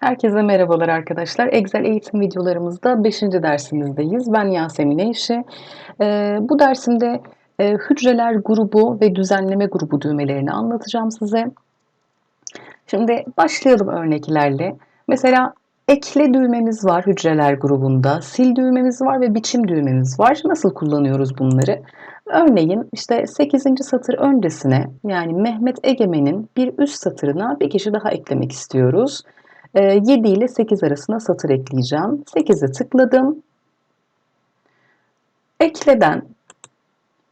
Herkese merhabalar arkadaşlar. Excel eğitim videolarımızda 5. dersimizdeyiz. Ben Yasemin Eyşi. Ee, bu dersimde e, hücreler grubu ve düzenleme grubu düğmelerini anlatacağım size. Şimdi başlayalım örneklerle. Mesela ekle düğmemiz var hücreler grubunda, sil düğmemiz var ve biçim düğmemiz var. Nasıl kullanıyoruz bunları? Örneğin işte 8. satır öncesine yani Mehmet Egemen'in bir üst satırına bir kişi daha eklemek istiyoruz. 7 ee, ile 8 arasına satır ekleyeceğim. 8'e tıkladım. Ekleden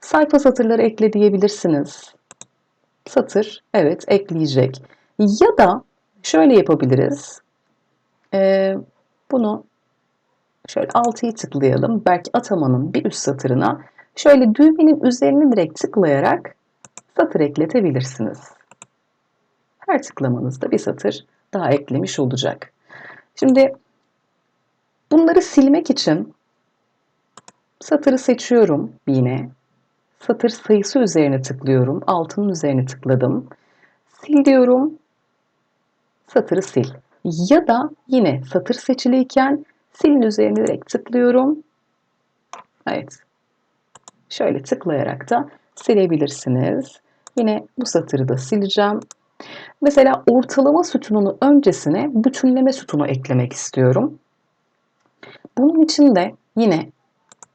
sayfa satırları ekle diyebilirsiniz. Satır evet ekleyecek. Ya da şöyle yapabiliriz. Ee, bunu şöyle 6'yı tıklayalım. Belki atamanın bir üst satırına şöyle düğmenin üzerine direkt tıklayarak satır ekletebilirsiniz. Her tıklamanızda bir satır daha eklemiş olacak. Şimdi bunları silmek için satırı seçiyorum yine. Satır sayısı üzerine tıklıyorum. Altının üzerine tıkladım. Sil diyorum. Satırı sil. Ya da yine satır seçiliyken silin üzerine direkt tıklıyorum. Evet. Şöyle tıklayarak da silebilirsiniz. Yine bu satırı da sileceğim. Mesela ortalama sütununu öncesine bütünleme sütunu eklemek istiyorum. Bunun için de yine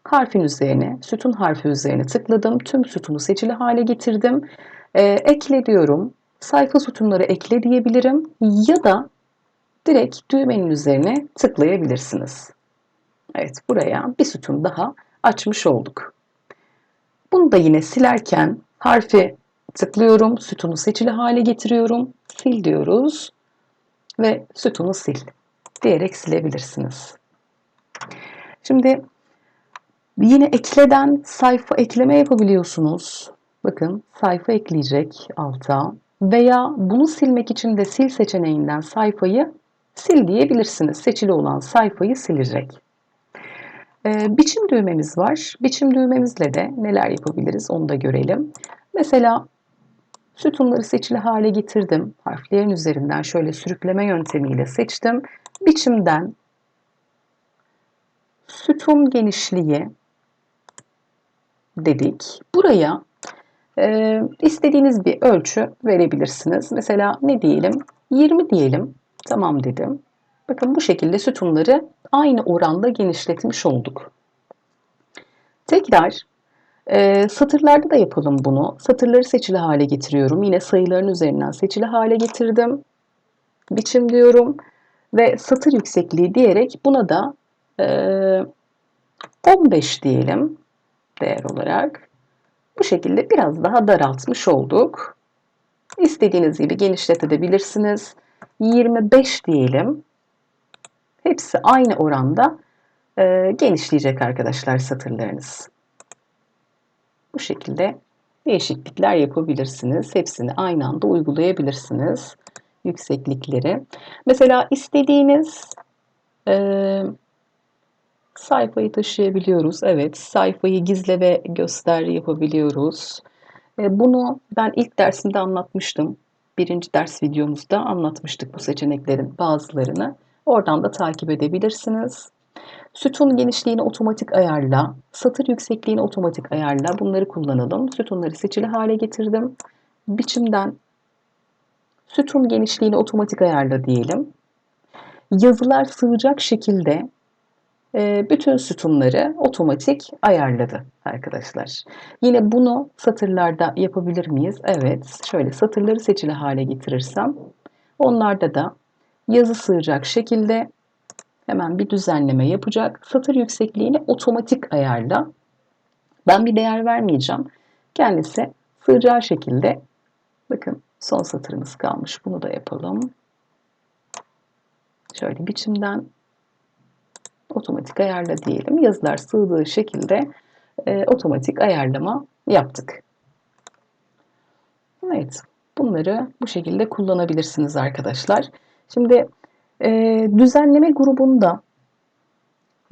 harfin üzerine, sütun harfi üzerine tıkladım. Tüm sütunu seçili hale getirdim. Ee, ekle diyorum. Sayfa sütunları ekle diyebilirim. Ya da direkt düğmenin üzerine tıklayabilirsiniz. Evet buraya bir sütun daha açmış olduk. Bunu da yine silerken harfi tıklıyorum. Sütunu seçili hale getiriyorum. Sil diyoruz. Ve sütunu sil diyerek silebilirsiniz. Şimdi yine ekleden sayfa ekleme yapabiliyorsunuz. Bakın sayfa ekleyecek alta. Veya bunu silmek için de sil seçeneğinden sayfayı sil diyebilirsiniz. Seçili olan sayfayı silecek. Ee, biçim düğmemiz var. Biçim düğmemizle de neler yapabiliriz onu da görelim. Mesela Sütunları seçili hale getirdim. Harflerin üzerinden şöyle sürükleme yöntemiyle seçtim. Biçimden sütun genişliği dedik. Buraya e, istediğiniz bir ölçü verebilirsiniz. Mesela ne diyelim? 20 diyelim. Tamam dedim. Bakın bu şekilde sütunları aynı oranda genişletmiş olduk. Tekrar e, satırlarda da yapalım bunu. Satırları seçili hale getiriyorum. Yine sayıların üzerinden seçili hale getirdim. Biçim diyorum ve satır yüksekliği diyerek buna da e, 15 diyelim değer olarak. Bu şekilde biraz daha daraltmış olduk. İstediğiniz gibi genişletebilirsiniz. 25 diyelim. Hepsi aynı oranda e, genişleyecek arkadaşlar satırlarınız. Bu şekilde değişiklikler yapabilirsiniz. Hepsini aynı anda uygulayabilirsiniz. Yükseklikleri. Mesela istediğiniz e, sayfayı taşıyabiliyoruz. Evet, sayfayı gizle ve göster yapabiliyoruz. E, bunu ben ilk dersimde anlatmıştım. Birinci ders videomuzda anlatmıştık bu seçeneklerin bazılarını. Oradan da takip edebilirsiniz. Sütun genişliğini otomatik ayarla, satır yüksekliğini otomatik ayarla. Bunları kullanalım. Sütunları seçili hale getirdim. Biçimden sütun genişliğini otomatik ayarla diyelim. Yazılar sığacak şekilde e, bütün sütunları otomatik ayarladı arkadaşlar. Yine bunu satırlarda yapabilir miyiz? Evet. Şöyle satırları seçili hale getirirsem onlarda da yazı sığacak şekilde hemen bir düzenleme yapacak. Satır yüksekliğini otomatik ayarla. Ben bir değer vermeyeceğim. Kendisi sığacağı şekilde bakın son satırımız kalmış. Bunu da yapalım. Şöyle biçimden otomatik ayarla diyelim. Yazılar sığdığı şekilde e, otomatik ayarlama yaptık. Evet. Bunları bu şekilde kullanabilirsiniz arkadaşlar. Şimdi e, düzenleme grubunda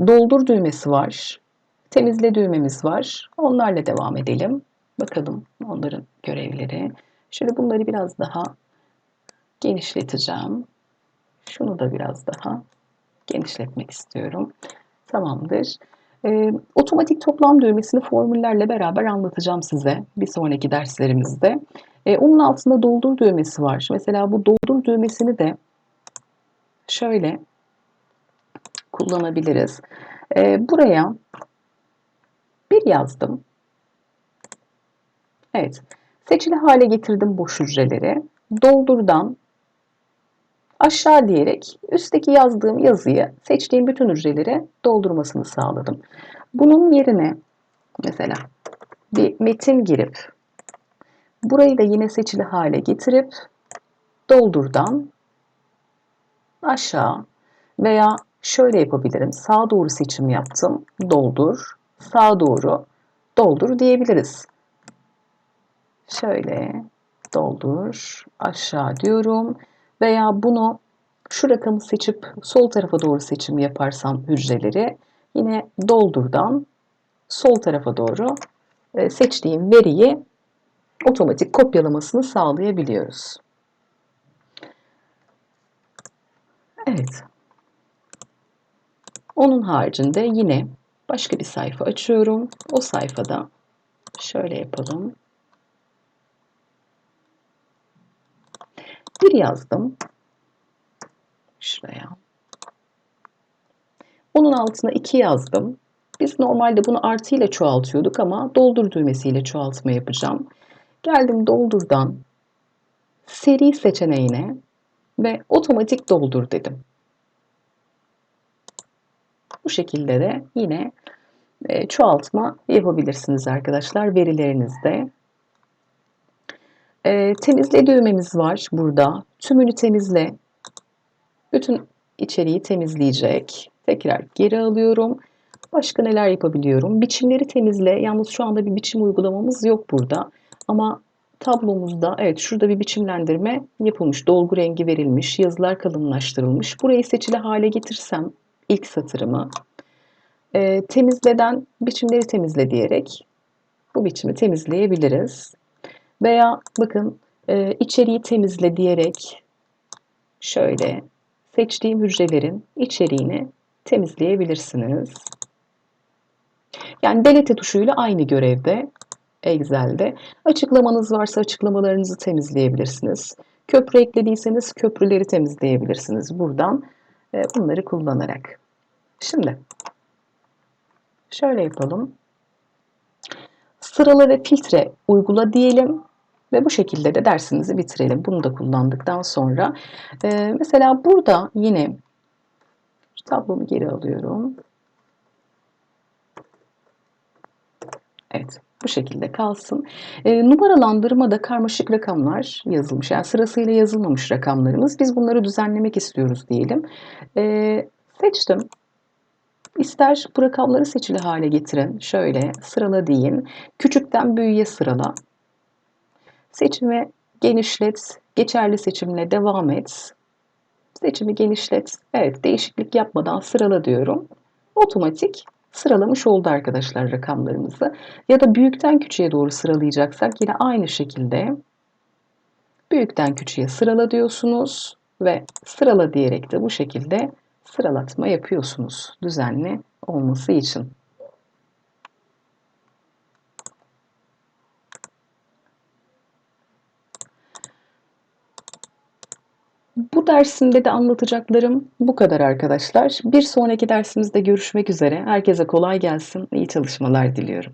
doldur düğmesi var. Temizle düğmemiz var. Onlarla devam edelim. Bakalım onların görevleri. Şöyle bunları biraz daha genişleteceğim. Şunu da biraz daha genişletmek istiyorum. Tamamdır. Ee, otomatik toplam düğmesini formüllerle beraber anlatacağım size bir sonraki derslerimizde. Ee, onun altında doldur düğmesi var. Mesela bu doldur düğmesini de şöyle kullanabiliriz. Ee, buraya bir yazdım. Evet. Seçili hale getirdim boş hücreleri. Doldurdan aşağı diyerek üstteki yazdığım yazıyı seçtiğim bütün hücreleri doldurmasını sağladım. Bunun yerine mesela bir metin girip burayı da yine seçili hale getirip doldurdan aşağı veya şöyle yapabilirim. Sağa doğru seçim yaptım. Doldur. Sağa doğru doldur diyebiliriz. Şöyle doldur. Aşağı diyorum. Veya bunu şu rakamı seçip sol tarafa doğru seçim yaparsam hücreleri yine doldurdan sol tarafa doğru e, seçtiğim veriyi otomatik kopyalamasını sağlayabiliyoruz. Evet. Onun haricinde yine başka bir sayfa açıyorum. O sayfada şöyle yapalım. Bir yazdım. Şuraya. Onun altına 2 yazdım. Biz normalde bunu artı ile çoğaltıyorduk ama doldur düğmesiyle çoğaltma yapacağım. Geldim doldurdan seri seçeneğine ve otomatik doldur dedim. Bu şekilde de yine e, çoğaltma yapabilirsiniz arkadaşlar verilerinizde. E, temizle düğmemiz var burada. Tümünü temizle. Bütün içeriği temizleyecek. Tekrar geri alıyorum. Başka neler yapabiliyorum? Biçimleri temizle. Yalnız şu anda bir biçim uygulamamız yok burada. Ama tablomuzda evet şurada bir biçimlendirme yapılmış. Dolgu rengi verilmiş. Yazılar kalınlaştırılmış. Burayı seçili hale getirsem ilk satırımı e, temizleden biçimleri temizle diyerek bu biçimi temizleyebiliriz. Veya bakın e, içeriği temizle diyerek şöyle seçtiğim hücrelerin içeriğini temizleyebilirsiniz. Yani delete tuşuyla aynı görevde Excel'de. Açıklamanız varsa açıklamalarınızı temizleyebilirsiniz. Köprü eklediyseniz köprüleri temizleyebilirsiniz buradan e, bunları kullanarak. Şimdi şöyle yapalım. Sırala ve filtre uygula diyelim ve bu şekilde de dersimizi bitirelim. Bunu da kullandıktan sonra. E, mesela burada yine tablomu geri alıyorum. Evet bu şekilde kalsın. E, numaralandırmada karmaşık rakamlar yazılmış. Yani sırasıyla yazılmamış rakamlarımız. Biz bunları düzenlemek istiyoruz diyelim. E, seçtim. İster bu rakamları seçili hale getirin. Şöyle sırala deyin. Küçükten büyüğe sırala. Seçimi genişlet. Geçerli seçimle devam et. Seçimi genişlet. Evet değişiklik yapmadan sırala diyorum. Otomatik sıralamış oldu arkadaşlar rakamlarımızı. Ya da büyükten küçüğe doğru sıralayacaksak yine aynı şekilde büyükten küçüğe sırala diyorsunuz ve sırala diyerek de bu şekilde sıralatma yapıyorsunuz düzenli olması için. Bu dersimde de anlatacaklarım bu kadar arkadaşlar. Bir sonraki dersimizde görüşmek üzere. Herkese kolay gelsin, iyi çalışmalar diliyorum.